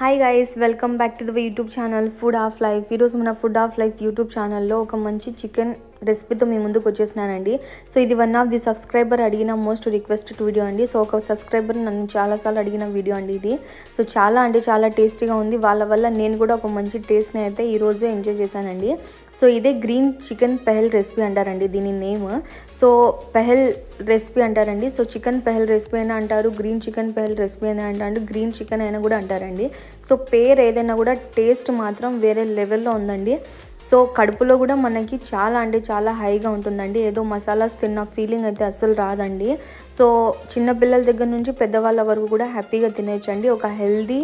Hi guys welcome back to the YouTube channel food of life ఈరోజు మన food of life YouTube ఛానల్లో ఒక మంచి చికెన్ రెసిపీతో మీ ముందుకు వచ్చేసినానండి. సో ఇది వన్ ఆఫ్ ది సబ్స్క్రైబర్ అడిగిన మోస్ట్ రిక్వెస్టెడ్ వీడియో అండి. సో ఒక సబ్స్క్రైబర్ నన్ను చాలాసార్లు అడిగిన వీడియో అండి ఇది. సో చాలా అంటే చాలా టేస్టీగా ఉంది. వాళ్ళ వల్ల నేను కూడా ఒక మంచి టేస్ట్ని అయితే ఈరోజే ఎంజాయ్ చేశానండి. సో ఇదే గ్రీన్ చికెన్ పెహల్ రెసిపీ అంటారండి దీని నేమ్ సో పెహల్ రెసిపీ అంటారండి. సో చికెన్ పెహల్ రెసిపీ అయినా అంటారు గ్రీన్ చికెన్ పెహల్ రెసిపీ అయినా అంటారు గ్రీన్ చికెన్ అయినా కూడా అంటారండి. సో పేరు ఏదైనా కూడా టేస్ట్ మాత్రం వేరే లెవెల్లో ఉందండి. సో కడుపులో కూడా మనకి చాలా అంటే చాలా హైగా ఉంటుందండి. ఏదో మసాలాస్ తిన్న ఫీలింగ్ అయితే అస్సలు రాదండి. సో చిన్నపిల్లల దగ్గర నుంచి పెద్దవాళ్ళ వరకు కూడా హ్యాపీగా తినేయచ్చండి. ఒక హెల్దీ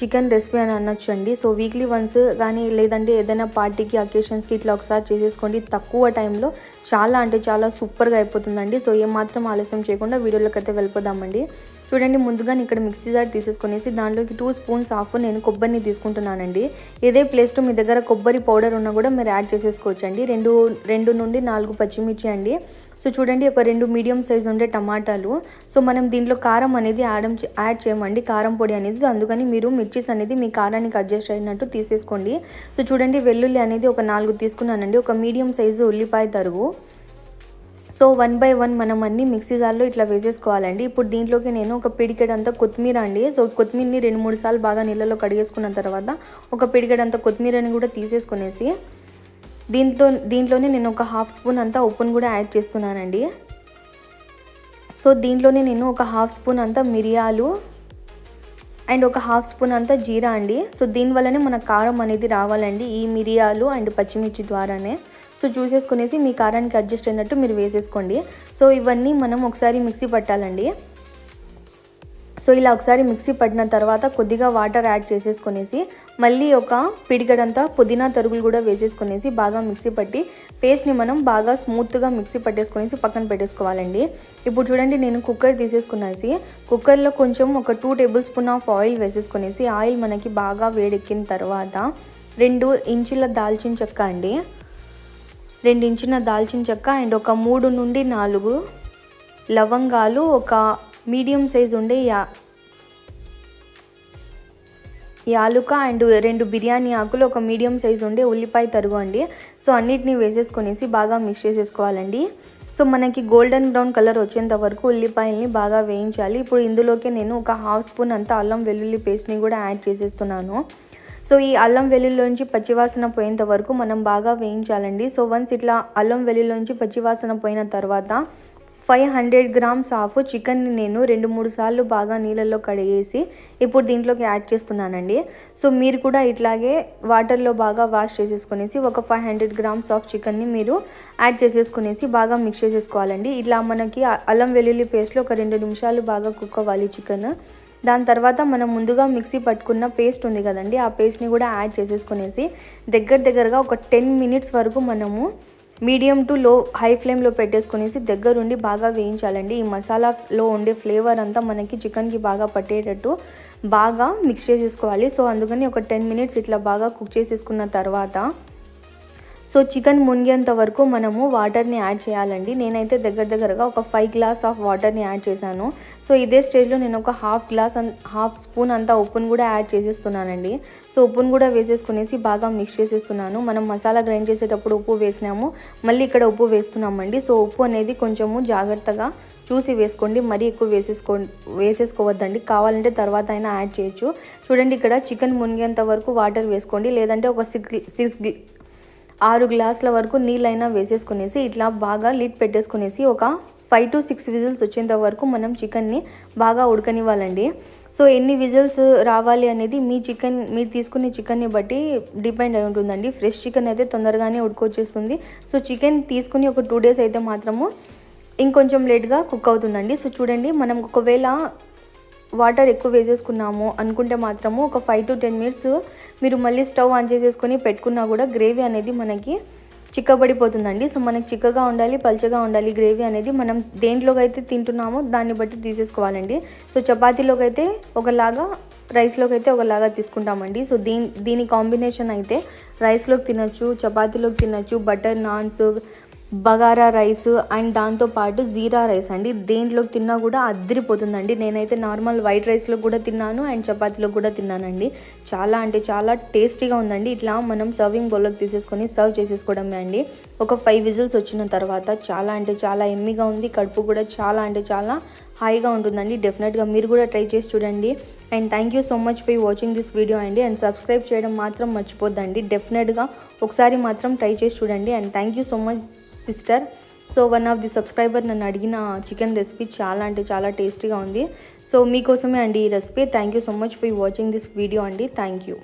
చికెన్ రెసిపీ అని అనొచ్చు అండి సో వీక్లీ వన్స్ కానీ లేదంటే ఏదైనా పార్టీకి అకేషన్స్కి ఇట్లా ఒకసారి చేసేసుకోండి. తక్కువ టైంలో చాలా అంటే చాలా సూపర్గా అయిపోతుందండి. సో ఏమాత్రం ఆలస్యం చేయకుండా వీడియోలోకి అయితే వెళ్ళిపోదామండి. చూడండి ముందుగా నేను ఇక్కడ మిక్సీ జార్ తీసేసుకునేసి దాంట్లోకి టూ స్పూన్స్ ఆఫ్ నేను కొబ్బరిని తీసుకుంటున్నానండి. ఇదే ప్లేస్లో మీ దగ్గర కొబ్బరి పౌడర్ ఉన్నా కూడా మీరు యాడ్ చేసేసుకోవచ్చు అండి రెండు రెండు నుండి నాలుగు పచ్చిమిర్చి అండి. సో చూడండి ఒక రెండు మీడియం సైజ్ ఉండే టమాటాలు. సో మనం దీంట్లో కారం అనేది యాడ్ యాడ్ చేయమండి. కారం పొడి అనేది అందుకని మీరు మిర్చిస్ అనేది మీ కారానికి అడ్జస్ట్ అయినట్టు తీసేసుకోండి. సో చూడండి వెల్లుల్లి అనేది ఒక నాలుగు తీసుకున్నానండి. ఒక మీడియం సైజు ఉల్లిపాయ తరుగు. సో వన్ బై వన్ మనం అన్ని మిక్సీ జార్లో ఇట్లా వేసేసుకోవాలండి. ఇప్పుడు దీంట్లోకి నేను ఒక పిడికెడ్ అంతా కొత్తిమీర అండి. సో కొత్తిమీరని రెండు మూడు సార్లు బాగా నీళ్ళలో కడిగేసుకున్న తర్వాత ఒక పిడికెడ్ అంతా కొత్తిమీరని కూడా తీసేసుకునేసి దీంట్లో దీంట్లోనే నేను ఒక హాఫ్ స్పూన్ అంతా ఉప్పును కూడా యాడ్ చేస్తున్నానండి. సో దీంట్లోనే నేను ఒక హాఫ్ స్పూన్ అంతా మిరియాలు అండ్ ఒక హాఫ్ స్పూన్ అంతా జీరా అండి. సో దీనివల్లనే మన కారం అనేది రావాలండి ఈ మిరియాలు అండ్ పచ్చిమిర్చి ద్వారానే. సో చూసేసుకునేసి మీ కారానికి అడ్జస్ట్ అయినట్టు మీరు వేసేసుకోండి. సో ఇవన్నీ మనం ఒకసారి మిక్సీ పట్టాలండి. సో ఇలా ఒకసారి మిక్సీ పట్టిన తర్వాత కొద్దిగా వాటర్ యాడ్ చేసేసుకునేసి మళ్ళీ ఒక పిడిగడంతా పుదీనా తరుగులు కూడా వేసేసుకునేసి బాగా మిక్సీ పట్టి పేస్ట్ని మనం బాగా స్మూత్గా మిక్సీ పట్టేసుకునేసి పక్కన పెట్టేసుకోవాలండి. ఇప్పుడు చూడండి నేను కుక్కర్ తీసేసుకునేసి కుక్కర్లో కొంచెం ఒక two tablespoon of oil వేసేసుకునేసి ఆయిల్ మనకి బాగా వేడెక్కిన తర్వాత రెండు ఇంచుల దాల్చిన చెక్క అండి. రెండు దాల్చిన చెక్క అండ్ ఒక మూడు నుండి నాలుగు లవంగాలు ఒక మీడియం సైజ్ ఉండే యా యాలుక అండ్ రెండు బిర్యానీ ఆకులు ఒక మీడియం సైజ్ ఉండే ఉల్లిపాయ తరుగు అండి. సో అన్నిటిని వేసేసుకొనేసి బాగా మిక్స్ చేసేసుకోవాలండి. సో మనకి గోల్డెన్ బ్రౌన్ కలర్ వచ్చేంత వరకు ఉల్లిపాయల్ని బాగా వేయించాలి. ఇప్పుడు ఇందులోకి నేను ఒక హాఫ్ స్పూన్ అంతా అల్లం వెల్లుల్లి పేస్ట్ని కూడా యాడ్ చేసేస్తున్నాను. సో ఈ అల్లం వెల్లుల్లోంచి పచ్చివాసన పోయేంత వరకు మనం బాగా వేయించాలండి. సో వన్స్ ఇట్లా అల్లం వెల్లుల్లోంచి పచ్చివాసన పోయిన తర్వాత ఫైవ్ హండ్రెడ్ గ్రామ్స్ ఆఫ్ చికెన్ని నేను రెండు మూడు సార్లు బాగా నీళ్ళల్లో కడిగేసి ఇప్పుడు దీంట్లోకి యాడ్ చేస్తున్నానండి. సో మీరు కూడా ఇట్లాగే వాటర్లో బాగా వాష్ చేసేసుకునేసి ఒక ఫైవ్ హండ్రెడ్ గ్రామ్స్ ఆఫ్ చికెన్ని మీరు యాడ్ చేసేసుకునేసి బాగా మిక్స్ చేసేసుకోవాలండి. ఇట్లా మనకి అల్లం వెల్లుల్లి పేస్ట్లో ఒక రెండు నిమిషాలు బాగా కుక్ అవ్వాలి చికెన్ దాని తర్వాత మనం ముందుగా మిక్సీ పట్టుకున్న పేస్ట్ ఉంది కదండి ఆ పేస్ట్ని కూడా యాడ్ చేసేసుకునేసి దగ్గర దగ్గరగా ఒక టెన్ మినిట్స్ వరకు మనము మీడియం టు లో హై ఫ్లేమ్లో పెట్టేసుకునేసి దగ్గరుండి బాగా వేయించాలండి. ఈ మసాలాలో ఉండే ఫ్లేవర్ అంతా మనకి చికెన్కి బాగా పట్టేటట్టు బాగా మిక్స్ చేసేసుకోవాలి. సో అందుకని ఒక టెన్ మినిట్స్ ఇట్లా బాగా కుక్ చేసేసుకున్న తర్వాత సో చికెన్ మునిగేంత వరకు మనము వాటర్ని యాడ్ చేయాలండి. నేనైతే దగ్గర దగ్గరగా ఒక ఫైవ్ గ్లాస్ ఆఫ్ వాటర్ని యాడ్ చేశాను. సో ఇదే స్టేజ్లో నేను ఒక హాఫ్ గ్లాస్ హాఫ్ స్పూన్ అంతా ఉప్పును కూడా యాడ్ చేసేస్తున్నానండి. సో ఉప్పును కూడా వేసేసుకునేసి బాగా మిక్స్ చేసేస్తున్నాను. మనం మసాలా గ్రైండ్ చేసేటప్పుడు ఉప్పు వేసినాము. మళ్ళీ ఇక్కడ ఉప్పు వేస్తున్నామండి. సో ఉప్పు అనేది కొంచెము జాగ్రత్తగా చూసి వేసుకోండి. మరీ ఎక్కువ వేసేసుకో వేసేసుకోవద్దండి. కావాలంటే తర్వాత అయినా యాడ్ చేయొచ్చు. చూడండి ఇక్కడ చికెన్ మునిగేంత వరకు వాటర్ వేసుకోండి. లేదంటే ఒక సిక్స్ సిక్స్ ఆరు గ్లాసుల వరకు నీళ్ళైనా వేసేసుకునేసి ఇట్లా బాగా లిడ్ పెట్టేసుకునేసి ఒక ఫైవ్ టు సిక్స్ విజిల్స్ వచ్చేంత వరకు మనం చికెన్ని బాగా ఉడకనివ్వాలండి. సో ఎన్ని విజిల్స్ రావాలి అనేది మీ చికెన్ మీరు తీసుకునే చికెన్ని బట్టి డిపెండ్ అయి ఉంటుందండి. ఫ్రెష్ చికెన్ అయితే తొందరగానే ఉడుకొచ్చేస్తుంది. సో చికెన్ తీసుకుని ఒక టూ డేస్ అయితే మాత్రము ఇంకొంచెం లేట్గా కుక్ అవుతుందండి. సో చూడండి మనం ఒకవేళ వాటర్ ఎక్కువ వేసేసుకున్నాము అనుకుంటే మాత్రము ఒక ఫైవ్ టు టెన్ మినిట్స్ మీరు మళ్ళీ స్టవ్ ఆన్ చేసేసుకొని పెట్టుకున్నా కూడా గ్రేవీ అనేది మనకి చిక్కబడిపోతుందండి. సో మనకి చిక్కగా ఉండాలి పలుచగా ఉండాలి గ్రేవీ అనేది మనం దేంట్లోకి అయితే తింటున్నామో దాన్ని బట్టి తీసేసుకోవాలండి. సో చపాతీలోకి అయితే ఒకలాగా రైస్లోకి అయితే ఒకలాగా తీసుకుంటామండి. సో దీని దీని కాంబినేషన్ అయితే రైస్లోకి తినచ్చు చపాతీలోకి తినచ్చు butter naans bagara rice and దాంతోపాటు జీరా రైస్ అండి. దేంట్లోకి తిన్నా కూడా అద్దరిపోతుందండి నేనైతే నార్మల్ వైట్ రైస్లో కూడా తిన్నాను అండ్ చపాతీలో కూడా తిన్నానండి. చాలా అంటే చాలా టేస్టీగా ఉందండి. ఇట్లా మనం సర్వింగ్ బౌల్లోకి తీసేసుకొని సర్వ్ చేసేసుకోవడమే అండి. ఒక ఫైవ్ విజిల్స్ వచ్చిన తర్వాత చాలా అంటే చాలా ఎమ్మిగా ఉంది. కడుపు కూడా చాలా అంటే చాలా హాయిగా ఉంటుందండి. డెఫినెట్గా మీరు కూడా ట్రై చేసి చూడండి. And thank you so much for watching this video అండి. అండ్ సబ్స్క్రైబ్ చేయడం మాత్రం మర్చిపోద్దండి. డెఫినెట్గా ఒకసారి మాత్రం ట్రై చేసి చూడండి. And thank you so much sister. So one of the subscriber నన్ను అడిగిన చికెన్ రెసిపీ చాలా అంటే చాలా టేస్టీగా ఉంది. సో మీకోసమే అండి ఈ recipe. Thank you so much for watching this video అండి. Thank you.